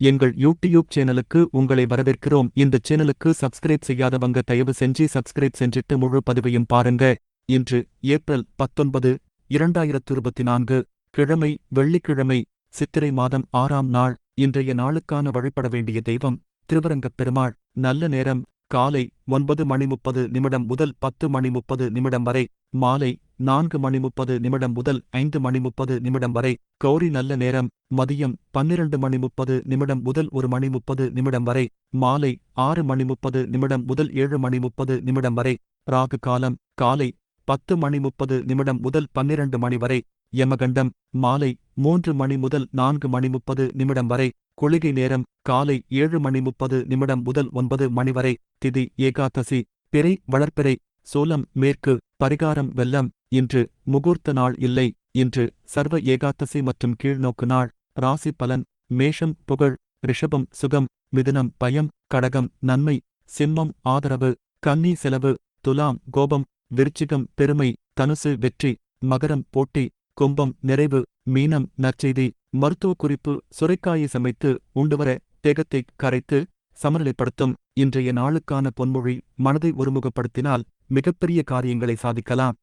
எங்கள் யூடியூப் சேனலுக்கு உங்களை வரவேற்கிறோம். இந்த சேனலுக்கு சப்ஸ்கிரைப் செய்யாதவங்க தயவு செஞ்சு சப்ஸ்கிரைப் செஞ்சிட்டு முழு பதிவையும் பாருங்க. இன்று ஏப்ரல் பத்தொன்பது இரண்டாயிரத்து இருபத்தி நான்கு கிழமை வெள்ளிக்கிழமை சித்திரை மாதம் ஆறாம் நாள். இன்றைய நாளுக்கான வழிபட வேண்டிய தெய்வம் திருவரங்கப் பெருமாள். நல்ல நேரம் காலை ஒன்பது மணி முப்பது நிமிடம் முதல் பத்து மணி முப்பது நிமிடம் வரை மாலை நான்கு மணி முப்பது நிமிடம் முதல் ஐந்து மணி முப்பது நிமிடம் வரை. கௌரி நல்ல நேரம். மதியம் பன்னிரண்டு மணி முப்பது நிமிடம் முதல் ஒரு மணி முப்பது நிமிடம் வரை. மாலை ஆறு மணி முப்பது நிமிடம் முதல் ஏழு மணி முப்பது நிமிடம் வரை. ராகு காலம் காலை பத்து மணி முப்பது நிமிடம் முதல் பன்னிரண்டு மணி வரை. யமகண்டம் மாலை மூன்று மணி முதல் நான்கு மணி முப்பது நிமிடம் வரை. குளிகை நேரம் காலை ஏழு மணி முப்பது நிமிடம் முதல் ஒன்பது மணி வரை. திதி ஏகாதசி பிறை வளர்ப்பிறை சோலம் மேற்கு பரிகாரம் வெல்லம் இன்று முகூர்த்த நாள் இல்லை. இன்று சர்வ ஏகாதசி மற்றும் கீழ்நோக்கு நாள். ராசி பலன் மேஷம் புகழ் ரிஷபம் சுகம் மிதுனம் பயம் கடகம் நன்மை சிம்மம் ஆதரவு கன்னி செலவு துலாம் கோபம் விருச்சிகம் பெருமை தனுசு வெற்றி மகரம் போட்டி கும்பம் நிறைவு மீனம் நற்செய்தி மருத்துவ குறிப்பு சுரைக்காயை சமைத்து உண்டுவர தேகத்தை கரைத்து சமநிலைப்படுத்தும். இன்றைய நாளுக்கான பொன்மொழி மனதை ஒருமுகப்படுத்தினால் மிகப்பெரிய காரியங்களை சாதிக்கலாம்.